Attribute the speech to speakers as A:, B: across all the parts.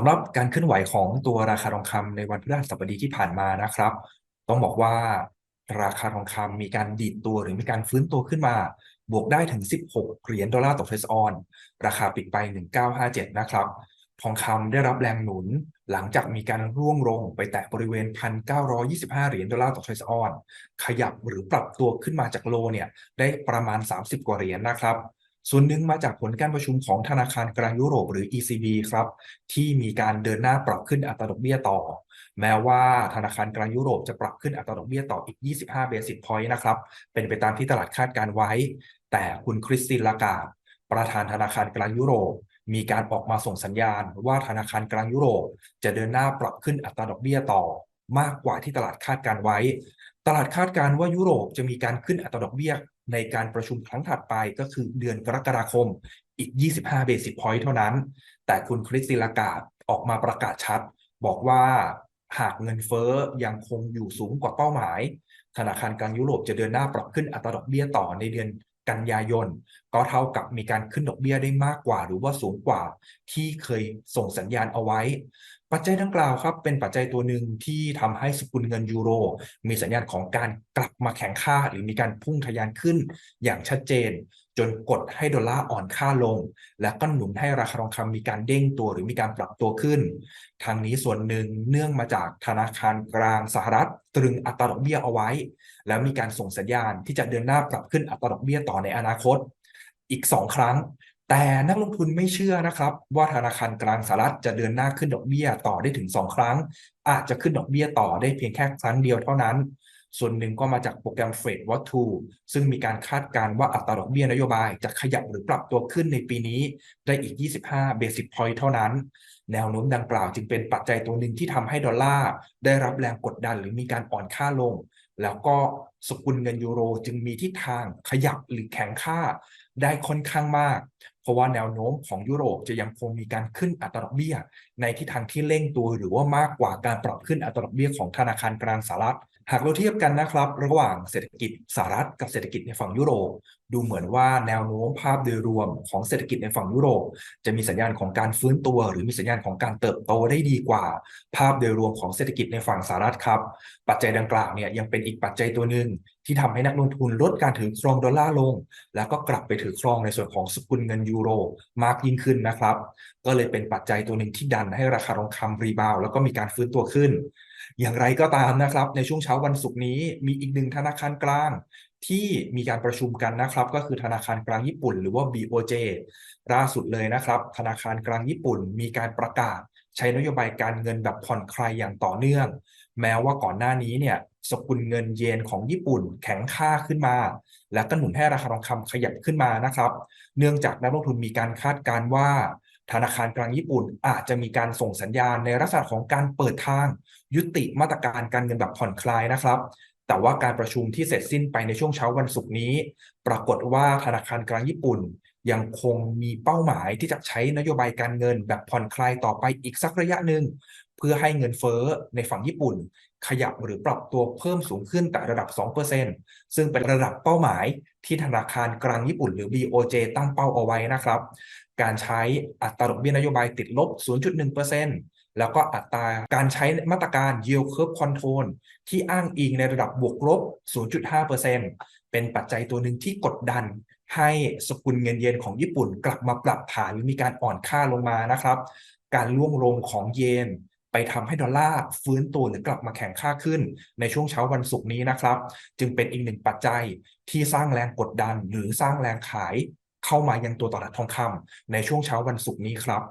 A: สำหรับการเคลื่อนไหวของตัวราคาทองคำในวันพฤหัสบดีที่ผ่านมานะครับ ต้องบอกว่าราคาทองคำมีการดีดตัวหรือมีการฟื้นตัวขึ้นมา บวกได้ถึง 16 เหรียญดอลลาร์ต่อเทรซออน ราคาปิดไป 1957 นะครับ ทองคำได้รับแรงหนุนหลังจากมีการร่วงลงไปแตะบริเวณ 1,925 เหรียญดอลลาร์ต่อเทรซออน ขยับหรือปรับตัวขึ้นมาจากโลเนี่ยได้ประมาณ 30 กว่าเหรียญนะครับ ส่วนหนึ่งมาจากผลการประชุมของธนาคารกลางยุโรปหรือ ECB ครับ ที่มีการเดินหน้าปรับขึ้นอัตราดอกเบี้ยต่อ แม้ว่าธนาคารกลางยุโรปจะปรับขึ้นอัตราดอกเบี้ยต่ออีก 25เบสิสพอยต์นะครับ เป็นไปตามที่ตลาดคาดการไว้ แต่คุณคริสตินลากาดประธานธนาคารกลางยุโรป มีการออกมาส่งสัญญาณว่าธนาคารกลางยุโรป จะเดินหน้าปรับขึ้นอัตราดอกเบี้ยต่อ มากกว่าที่ตลาดคาดการไว้ ตลาดคาดการว่ายุโรปจะมีการขึ้นอัตราดอกเบี้ยในการประชุมครั้งถัดไปก็คือเดือนกรกฎาคมอีก 25 เบสิสพอยต์เท่านั้น แต่คุณคริสติลากาดออกมาประกาศชัด บอกว่าหากเงินเฟ้อยังคงอยู่สูงกว่าเป้าหมาย ธนาคารกลางยุโรปจะเดินหน้าปรับขึ้นอัตราดอกเบี้ยต่อในเดือนกันยายน ก็เท่ากับมีการขึ้นดอกเบี้ยได้มากกว่า หรือว่าสูงกว่าที่เคยส่งสัญญาณเอาไว้ ปัจจัยดังกล่าวครับเป็นปัจจัยตัวหนึ่งที่ทำให้สกุลเงินยูโร มีสัญญาณของการกลับมาแข็งค่า หรือมีการพุ่งทะยานขึ้นอย่างชัดเจน จนกดให้ดอลลาร์อ่อนค่าลง และก็หนุนให้ราคาทองคำมีการเด้งตัวหรือมีการปรับตัวขึ้น ทางนี้ส่วนหนึ่งเนื่องมาจากธนาคารกลางสหรัฐ ตรึงอัตราดอกเบี้ยเอาไว้ แล้วมีการส่งสัญญาณที่จะเดินหน้าปรับขึ้นอัตราดอกเบี้ยต่อในอนาคต อีก 2 ครั้ง แต่นักลงทุนไม่เชื่อนะครับ ว่าธนาคารกลางสหรัฐจะเดินหน้าขึ้นดอกเบี้ยต่อได้ถึง 2 ครั้ง อาจจะขึ้นดอกเบี้ยต่อได้เพียงแค่ครั้งเดียวเท่านั้น ส่วนหนึ่งก็มาจากโปรแกรมเฟดวัตถุซึ่งมีการคาดการณ์ว่าอัตราดอกเบี้ยนโยบายจะขยับหรือปรับตัวขึ้นในปีนี้ได้อีก 25 เบสิ s พอยต์เท่านั้น แนวโน้มดังกล่าวจึงเป็นปัจจัยตัวหนึ่งที่ทำให้ดอลลาร์ได้รับแรงกดดันหรือมีการอ่อนค่าลง แล้วก็สกุลเงินยูโรจึงมีทิศทางขยับหรือแข็งค่าได้ค่อนข้างมาก ราะว่าแนวโน้มของยุโรปจะยังคงมีการขึ้นอัตราดอกเบี้ย ในทิศทางที่เร่งตัวหรือว่ามากกว่าการปรับขึ้นอัตราดอกเบี้ยของธนาคารกลางสหรัฐ หากเราเทียบกันนะครับ ระหว่างเศรษฐกิจสหรัฐกับเศรษฐกิจในฝั่งยุโรป ดูเหมือนว่าแนวโน้มภาพโดยรวมของเศรษฐกิจในฝั่งยุโรป จะมีสัญญาณของการฟื้นตัว หรือมีสัญญาณของการเติบโตได้ดีกว่า ภาพโดยรวมของเศรษฐกิจในฝั่งสหรัฐครับ ปัจจัยดังกล่าวเนี่ยยังเป็นอีกปัจจัยตัวหนึ่งที่ทำให้นักลงทุนลดการถือครองดอลลาร์ลง แล้วก็กลับไปถือครองในส่วนของสกุลเงินยูโรมากยิ่งขึ้นนะครับ ก็เลยเป็นปัจจัยตัวหนึ่งที่ดันให้ราคาทองคำรีบาวแล้วก็มีการฟื้นตัวขึ้น อย่างไรก็ตามนะครับ ในช่วงเช้าวันศุกร์นี้มีอีกหนึ่งธนาคารกลางที่มีการประชุมกันนะครับ ก็คือธนาคารกลางญี่ปุ่น หรือว่า BOJ ล่าสุดเลยนะครับ ธนาคารกลางญี่ปุ่นมีการประกาศ ใช้นโยบายการเงินแบบผ่อนคลายอย่างต่อเนื่อง แม้ว่าก่อนหน้านี้เนี่ยสกุลเงินเยนของญี่ปุ่นแข็งค่าขึ้นมา และก็หนุนให้ราคาทองคำขยับขึ้นมานะครับ เนื่องจากนักลงทุนมีการคาดการณ์ว่า ธนาคารกลางญี่ปุ่นอาจจะมีการส่งสัญญาณในลักษณะของการเปิดทาง ยุติมาตรการการเงินแบบผ่อนคลายนะครับ แต่ว่าการประชุมที่เสร็จสิ้นไปในช่วงเช้าวันศุกร์นี้ ปรากฏว่าธนาคารกลางญี่ปุ่น ยังคงมีเป้าหมายที่จะใช้นโยบายการเงินแบบผ่อนคลายต่อไปอีกสักระยะหนึ่งเพื่อให้เงินเฟ้อในฝั่งญี่ปุ่น ขยับหรือปรับตัวเพิ่มสูงขึ้นแต่ระดับ 2%ซึ่งเป็นระดับเป้าหมายที่ธนาคารกลางญี่ปุ่นหรือ BOJ ตั้งเป้าเอาไว้นะครับ การใช้อัตราดอกเบี้ยนโยบายติดลบ 0.1%แล้วก็อัตราการใช้มาตรการ yield curve control ที่อ้างอิงในระดับบวกลบ 0.5%เป็นปัจจัยตัวหนึ่งที่กดดันให้สกุลเงินเยนของญี่ปุ่นกลับมาปรับฐานหรือมีการอ่อนค่าลงมานะครับ การล่วงลงของเยนไปทำให้ดอลลาร์ฟื้นตัวหรือกลับมาแข็งค่าขึ้น ในช่วงเช้าวันศุกร์นี้นะครับ จึงเป็นอีกหนึ่งปัจจัยที่สร้างแรงกดดันหรือสร้างแรงขาย เข้ามายังตัวตลาดทองคำในช่วงเช้าวันศุกร์นี้ครับ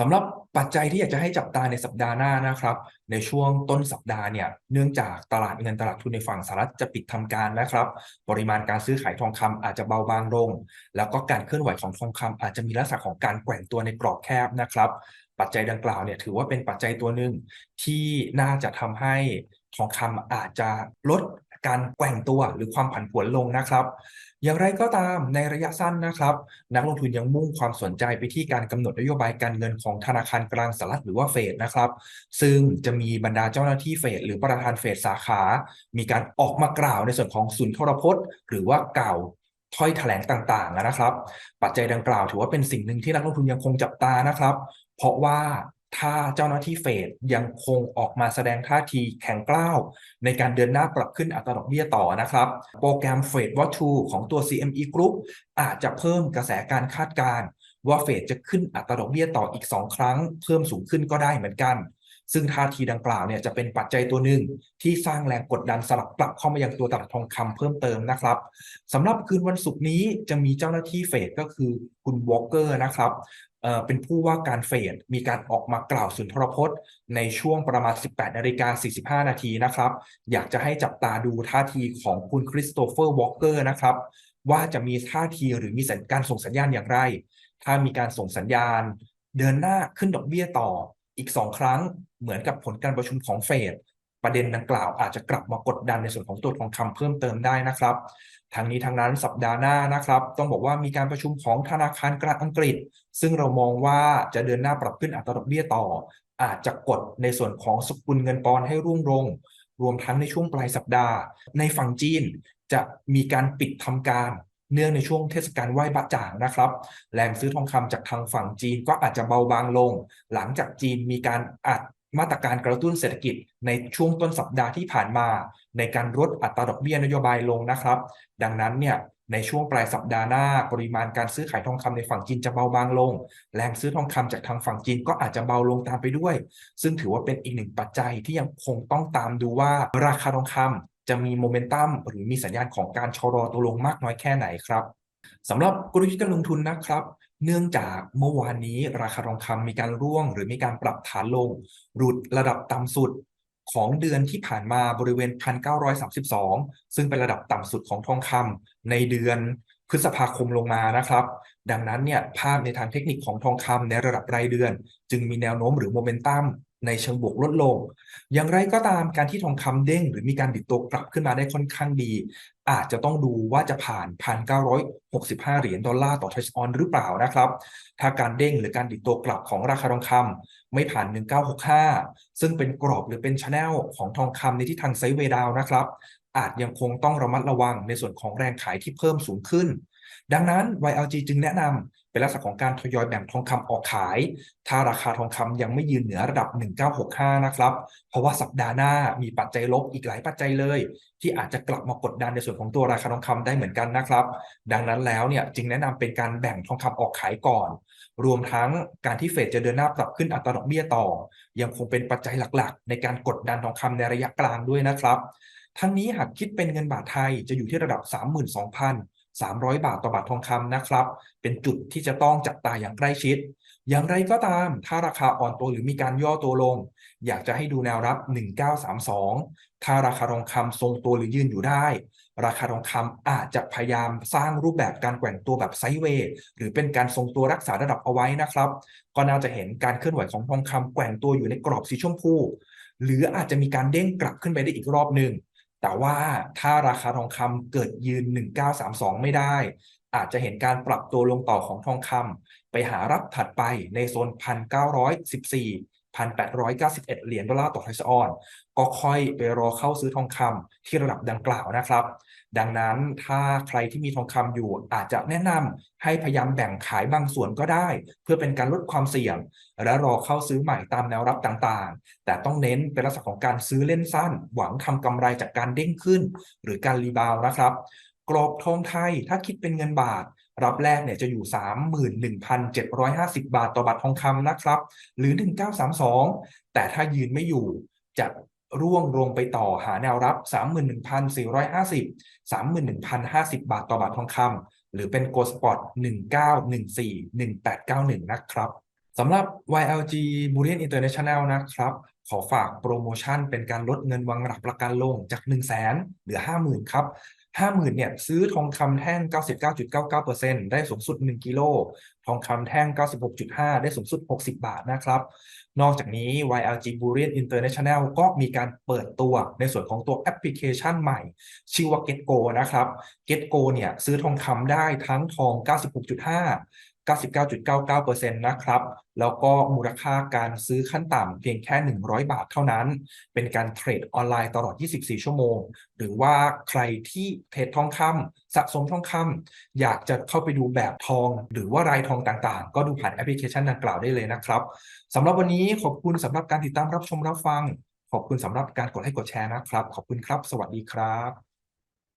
A: สำหรับปัจจัยที่อยากจะให้จับตาในสัปดาห์หน้านะครับ ในช่วงต้นสัปดาห์เนี่ยเนื่องจากตลาดเงินตลาดทุนในฝั่งสหรัฐจะปิดทำการนะครับ ปริมาณการซื้อขายทองคำอาจจะเบาบางลง แล้วก็การเคลื่อนไหวของทองคำอาจจะมีลักษณะของการแกว่งตัวในกรอบแคบนะครับ ปัจจัยดังกล่าวเนี่ยถือว่าเป็นปัจจัยตัวหนึ่งที่น่าจะทำให้ทองคำอาจจะลดการแกว่งตัวหรือความผันผวนลงนะครับ อย่างไรก็ตามในระยะสั้นนะครับ นักลงทุนยังมุ่งความสนใจไปที่การกำหนดนโยบายการเงินของธนาคารกลางสหรัฐหรือว่าเฟดนะครับ ซึ่งจะมีบรรดาเจ้าหน้าที่เฟดหรือประธานเฟดสาขา มีการออกมากล่าวในส่วนของสุนทรพจน์ หรือว่ากล่าวถ้อยแถลงต่างๆนะครับ ปัจจัยดังกล่าวถือว่าเป็นสิ่งหนึ่งที่นักลงทุนยังคงจับตานะครับ เพราะว่า ถ้าเจ้าหน้าที่เฟดยังคงออกมาแสดงท่าทีแข็งกร้าว ในการเดินหน้าปรับขึ้นอัตราดอกเบี้ยต่อนะครับ โปรแกรมเฟดวอทูของตัว CME Group อาจจะเพิ่มกระแสการคาดการณ์ว่าเฟดจะขึ้นอัตราดอกเบี้ยต่ออีก 2 ครั้ง เพิ่มสูงขึ้นก็ได้เหมือนกัน ซึ่งท่าทีดังกล่าวเนี่ยจะเป็นปัจจัยตัวหนึ่งที่สร้างแรงกดดันสลับกลับเข้ามายังตัวตลาดทองคำเพิ่มเติมนะครับสำหรับคืนวันศุกร์นี้จะมีเจ้าหน้าที่เฟดก็คือคุณวอลเกอร์นะครับ เป็นผู้ว่าการเฟดมีการออกมากล่าวสุนทรพจน์ ในช่วงประมาณ 18นาฬิกา45 นาทีนะครับ อยากจะให้จับตาดูท่าทีของคุณคริสโตเฟอร์วอลเกอร์นะครับ ว่าจะมีท่าทีหรือมีสัญการส่งสัญญาณอย่างไร ถ้ามีการส่งสัญญาณ เดินหน้าขึ้นดอกเบี้ยต่ออีก 2 ครั้งเหมือนกับผลการประชุมของเฟดประเด็นดังกล่าวอาจจะกลับมากดดันในส่วนของตัวทองคำเพิ่มเติมได้นะครับ ทางนี้ทางนั้นสัปดาห์หน้านะครับ ต้องบอกว่ามีการประชุมของธนาคารกลางอังกฤษ ซึ่งเรามองว่าจะเดินหน้าปรับขึ้นอัตราดอกเบี้ยต่อ อาจจะกดในส่วนของสกุลเงินปอนให้รุ่งลงรวมทั้งในช่วงปลายสัปดาห์ ในฝั่งจีนจะมีการปิดทำการเนื่องในช่วงเทศกาลไหว้บะจ่างนะครับ แรงซื้อทองคำจากทางฝั่งจีนก็อาจจะเบาบางลง หลังจากจีนมีการอัดมาตรการกระตุ้นเศรษฐกิจในช่วงต้นสัปดาห์ที่ผ่านมา ในการลดอัตราดอกเบี้ยนโยบายลงนะครับ ดังนั้นเนี่ยในช่วงปลายสัปดาห์หน้า ปริมาณการซื้อขายทองคำในฝั่งจีนจะเบาบางลง แรงซื้อทองคำจากทางฝั่งจีนก็อาจจะเบาลงตามไปด้วย ซึ่งถือว่าเป็นอีกหนึ่งปัจจัยที่ยังคงต้องตามดูว่าราคาทองคำจะมีโมเมนตัมหรือมีสัญญาณของการชะลอตัวลงมากน้อยแค่ไหนครับสำหรับกลยุทธ์การลงทุนนะครับ เนื่องจากเมื่อวานนี้ราคาทองคำมีการร่วง หรือมีการปรับฐานลง หลุดระดับต่ำสุดของเดือนที่ผ่านมาบริเวณ 1,932 ซึ่งเป็นระดับต่ำสุดของทองคำในเดือนพฤษภาคมลงมานะครับ ดังนั้นเนี่ยภาพในทางเทคนิคของทองคำในระดับรายเดือน จึงมีแนวโน้มหรือโมเมนตัม ในเชิงบวกลดลง อย่างไรก็ตามการที่ทองคำเด้ง หรือมีการดิดตัวกลับขึ้นมาได้ค่อนข้างดี อาจจะต้องดูว่าจะผ่าน 1,965 เหรียญดอลลาร์ต่อทรัชออนหรือเปล่านะครับ ถ้าการเด้งหรือการดิดตัวกลับของราคาทองคำไม่ผ่าน 1965 ซึ่งเป็นกรอบหรือเป็นชแนลของทองคำในที่ทางไซด์เวดาวนะครับ อาจยังคงต้องระมัดระวังในส่วนของแรงขายที่เพิ่มสูงขึ้นดังนั้น YLG จึงแนะนำ เป็นลักษณะของการทยอยแบ่งทองคำออกขาย ถ้าราคาทองคำยังไม่ยืนเหนือระดับ 1965 นะครับ เพราะว่าสัปดาห์หน้ามีปัจจัยลบอีกหลายปัจจัยเลย ที่อาจจะกลับมากดดันในส่วนของตัวราคาทองคำได้เหมือนกันนะครับ ดังนั้นแล้วเนี่ยจึงแนะนำเป็นการแบ่งทองคำออกขายก่อน รวมทั้งการที่เฟดจะเดินหน้าปรับขึ้นอัตราดอกเบี้ยต่อ ยังคงเป็นปัจจัยหลักๆ ในการกดดันทองคำในระยะกลางด้วยนะครับทั้งนี้หากคิดเป็นเงินบาทไทยจะอยู่ที่ระดับ 32,000 300 บาทต่อบาททองคำนะครับ เป็นจุดที่จะต้องจับตาอย่างใกล้ชิด อย่างไรก็ตาม ถ้าราคาอ่อนตัวหรือมีการย่อตัวลง อยากจะให้ดูแนวรับ 1932 ถ้าราคาทองคำทรงตัวหรือยืนอยู่ได้ ราคาทองคำอาจจะพยายามสร้างรูปแบบการแกว่งตัวแบบไซด์เวย์หรือเป็นการทรงตัวรักษาระดับเอาไว้นะครับ ก็น่าจะเห็นการเคลื่อนไหวของทองคำแกว่งตัวอยู่ในกรอบสีชมพูหรืออาจจะมีการเด้งกลับขึ้นไปได้อีกรอบหนึ่ง แต่ว่าถ้าราคาทองคำเกิดยืน 1932 ไม่ได้ อาจจะเห็นการปรับตัวลงต่อของทองคำไปหารับถัดไปในโซน 1,914 1,891 เหรียญดอลลาร์ต่อทรัสออน ก็ค่อยไปรอเข้าซื้อทองคำที่ระดับดังกล่าวนะครับ ดังนั้นถ้าใครที่มีทองคำอยู่อาจจะแนะนำให้พยายามแบ่งขายบางส่วนก็ได้ เพื่อเป็นการลดความเสี่ยง และรอเข้าซื้อใหม่ตามแนวรับต่างๆ แต่ต้องเน้นเป็นลักษณะของการซื้อเล่นสั้น หวังทำกำไรจากการเด้งขึ้น หรือการรีบาวนะครับ กรอบทองไทยถ้าคิดเป็นเงินบาท รับแรกเนี่ยจะอยู่ 31,750 บาทต่อบาททองคำนะครับ หรือ 1932 แต่ถ้ายืนไม่อยู่จะร่วงลงไปต่อหาแนวรับ 31,450 31,050 บาทต่อบาททองคำหรือเป็นโกลสปอร์ต1914 1891 นะครับสำหรับ YLG Bullion International นะครับ ขอฝากโปรโมชั่นเป็นการลดเงินวางหลักประกันลงจาก 1 0 0 0 0แสนเหลือ 50,000 ครับ ห้าหมื่นเนี่ยซื้อทองคำแท่ง 99.99%ได้สูงสุด 1 กิโล ทองคำแท่ง 96.5 ได้สูงสุด 60 บาทนะครับ นอกจากนี้ YLG Bullion International ก็มีการเปิดตัวในส่วนของตัวแอปพลิเคชันใหม่ ชื่อว่า GetGo นะครับ GetGo เนี่ยซื้อทองคำได้ทั้งทอง 96.5 99.99%นะครับ แล้วก็มูลค่าการซื้อขั้นต่ำเพียงแค่ 100 บาทเท่านั้น เป็นการเทรดออนไลน์ตลอด 24 ชั่วโมง หรือว่าใครที่เทรดทองคำสะสมทองคำอยากจะเข้าไปดูแบบทอง หรือว่ารายทองต่างๆ ก็ดูผ่านแอปพลิเคชันดังกล่าวได้เลยนะครับสำหรับวันนี้ขอบคุณสำหรับการติดตามรับชมรับฟัง ขอบคุณสำหรับการกดไลค์กดแชร์นะครับ ขอบคุณครับ สวัสดีครับ